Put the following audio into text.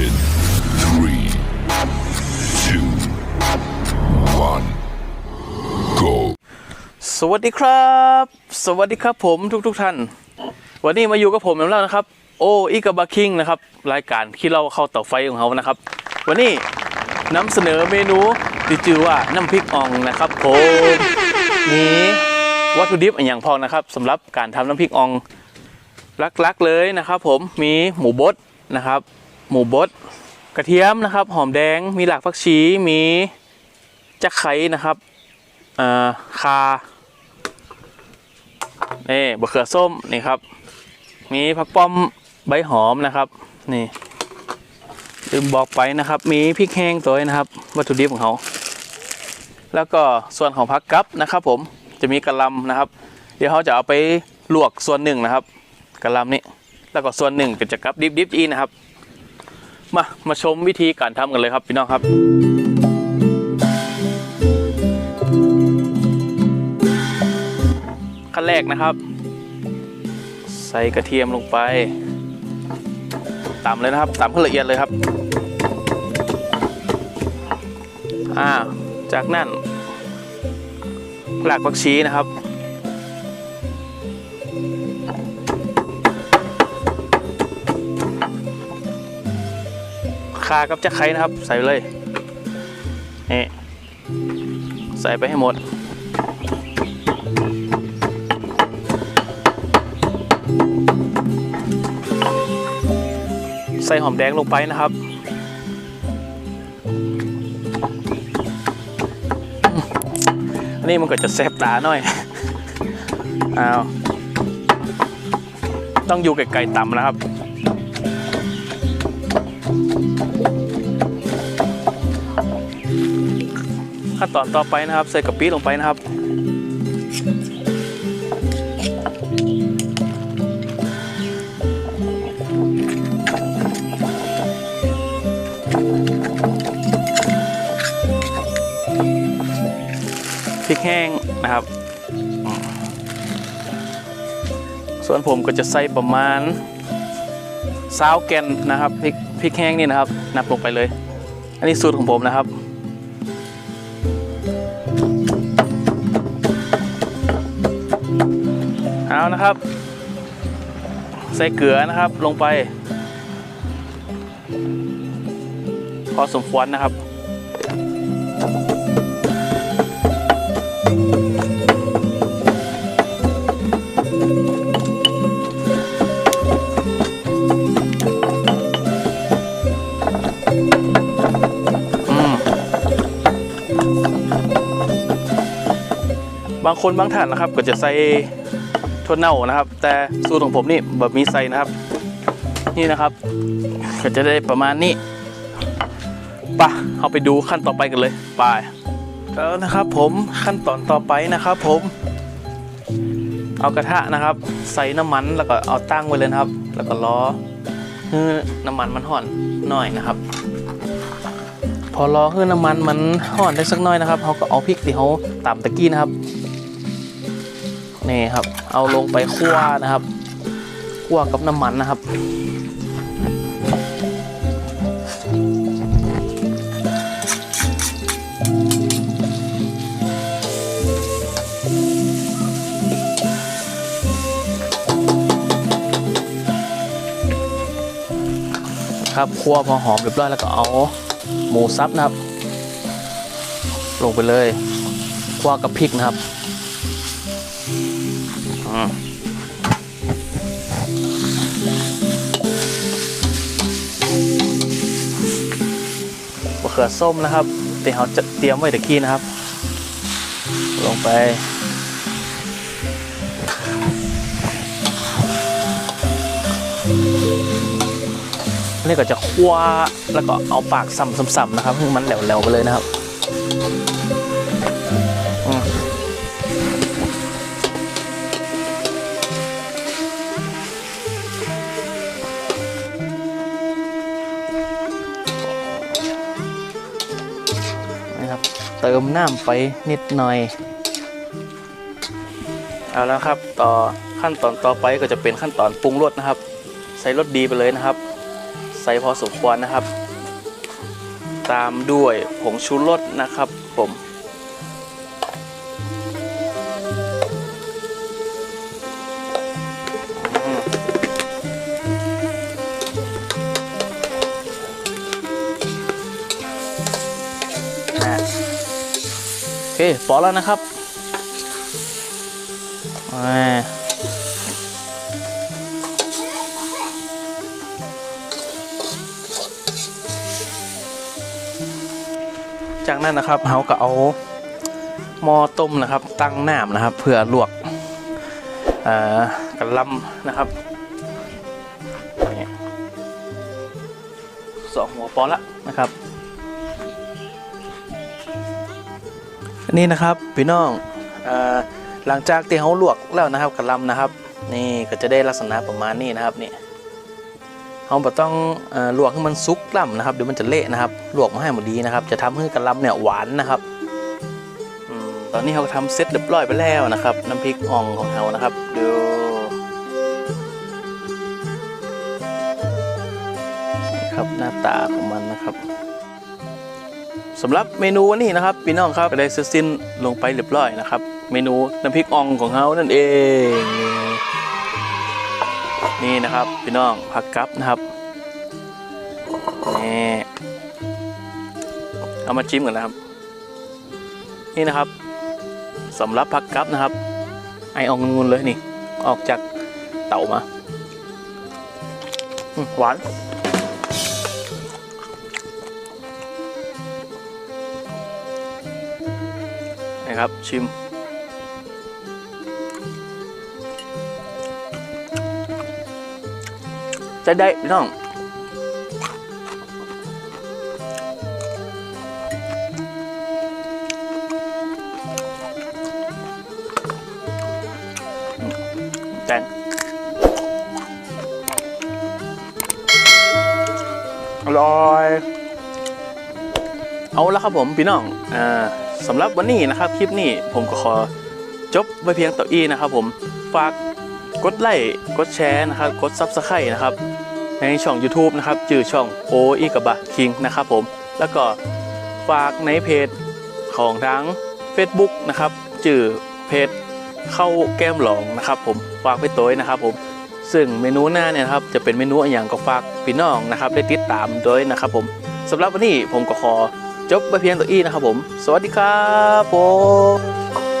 in three, two, one, go. สวัสดีครับ สวัสดีครับผมทุกทุกๆท่าน วันนี้มาอยู่กับผมแล้วนะครับ โออีกาบาคิงนะครับ รายการที่เราเข้าเต่าไฟของเขานะครับ วันนี้นำเสนอเมนูที่ชื่อว่าน้ำพริกอ่องนะครับผมมีวัตถุดิบอย่างพอนะครับสำหรับการทำน้ำพริกอ่องลักๆเลยนะครับ ผมมีหมูบดนะครับ หมูบดกระเทียมนะครับ หอมแดงมีหลากผักชีมีจักไข่นะครับเอ่อคานี่บะเขือส้มนี่ครับ มีผักป้อมใบหอมนะครับ นี่ลืมบอกไปนะครับ มีพริกแห้งตัวนี้นะครับ วัตถุดิบของเขาแล้วก็ส่วนของผักกับนะครับ ผมจะมีกระลำนะครับ เดี๋ยวเขาจะเอาไปลวกส่วนหนึ่งนะครับกระลำนี่แล้วก็ส่วนหนึ่งก็จะกับดิบดิบๆอีนะครับ มา มาชมวิธีการทำกันเลยครับพี่น้องครับ ขั้นแรกนะครับ ใส่กระเทียมลงไปตำเลยนะครับตำให้ละเอียดเลยครับ อ่า จากนั้นหลักผักชีนะครับ คากับจะไครนะครับ ใส่เลยนี่ใส่ไปให้หมด ใส่หอมแดงลงไปนะครับอันนี้มันก็จะแสบตาหน่อยอ้าวต้องอยู่ไกลๆต่ำนะครับ ขั้นตอนต่อไปนะครับ ใส่กะปิลงไปนะครับพริกแห้งนะครับ ส่วนผมก็จะใส่ประมาณซาวแกนนะครับพริกพริกแห้งนี่นะครับ นับลงไปเลย อันนี้สูตรของผมนะครับ เอานะครับ ใส่เกลือนะครับลงไป พอสมควรนะครับบางคนบางท่านนะครับก็จะใส่ ถั่วเน่านะครับ แต่สูตรของผมนี่แบบมีใส่นะครับ นี่นะครับ ก็จะได้ประมาณนี้ปะเอาไปดูขั้นต่อไปกันเลยไปแล้วนะครับผมขั้นตอนต่อไปนะครับผม เอากระทะนะครับ ใส่น้ำมันแล้วก็เอาตั้งไว้เลยนะครับ แล้วก็ล้อให้น้ำมันมันห่อนหน่อยนะครับ พอรอให้น้ำมันมันห่อนได้สักน่อยนะครับเขาก็เอาพริกที่เขาตำตะกี้นะครับ นี่ครับ เอาลงไปคั่วนะครับคั่วกับน้ำมันนะครับครับคั่วพอหอมเรียบร้อยแล้วก็เอาหมูสับนะครับ ลงไปเลยคั่วกับพริกนะครับ มะเขือส้มนะครับที่เราจะเตรียมไว้ตะกี้นะครับ ลงไปนนี้ก็จะคั่วแล้วก็เอาปากสัมๆๆนะครับให้มันแหลวๆไปเลยนะครับ ติมน้ำไปนิดหน่อย เอาแล้วครับต่อขั้นตอนต่อไปก็จะเป็นขั้นตอนปรุงรสนะครับ ใส่รสดีไปเลยนะครับ ใส่พอสมควรนะครับ ตามด้วยผงชูรสนะครับผม โอเคพอแล้วนะครับจากนั้นนะครับเราก็เอาหม้อต้มนะครับ ตั้งน้ำนะครับ เพื่อลวกกระลำนะครับสองหัวปอละนะครับ นนี้นะครับพี่น้องอหลังจากที่เขาลวกแล้วนะครับกระลำนะครับ นี่ก็จะได้ลักษณะประมาณนี้นะครับนี่เราบ่ต้องอลวกให้มันสุกล่ำนะครับเดี๋ยวมันจะเละนะครับ ลวกมาให้หมดดีนะครับ จะทำให้กระลำเนี่ยหวานนะครับอตอนนี้เราทำเสร็จเรียบร้อยไปแล้วนะครับ น้ำพริกอ่องของเรานะครับดูนะครับหน้าตาของมันนะครับ สำหรับเมนูวันนี้นะครับพี่น้องครับก็ได้เสร็จสิ้นลงไปเรียบร้อยนะครับ เมนูน้ำพริกอ่องของเรานั่นเอง นี่นะครับพี่น้องผักกับนะครับนี่เอามาจิ้มกันนะครับ นี่นะครับสำหรับผักกับนะครับ ไอออกงุนเลยนี่ ออกจากเต่ามาหวาน นะครับ ชิม จะได้พี่น้องแตงอร่อย เอาละครับผม พี่น้อง อ่า สำหรับวันนี้นะครับคลิปนี้ผมก็ขอจบไว้เพียงต่ออีนะครับ ผมฝากกดไลค์กดแชร์นะครับกดซับสไครต์นะครับในช่อง YouTube นะครับชื่อช่องโออีกับบะคิงนะครับผมแล้วก็ฝากในเพจของทั้ง Facebook นะครับชื่อเพจเข้าแก้มหลองนะครับ ผมฝากไปตัวไว้นะครับ ผมซึ่งเมนูหน้าเนี่ยครับจะเป็นเมนูอย่างก็ฝากพี่น้องนะครับ ได้ติดตามด้วยนะครับ ผมสำหรับวันนี้ผมก็ขอ จบไปเพียงตัวอีนะครับผม สวัสดีครับผม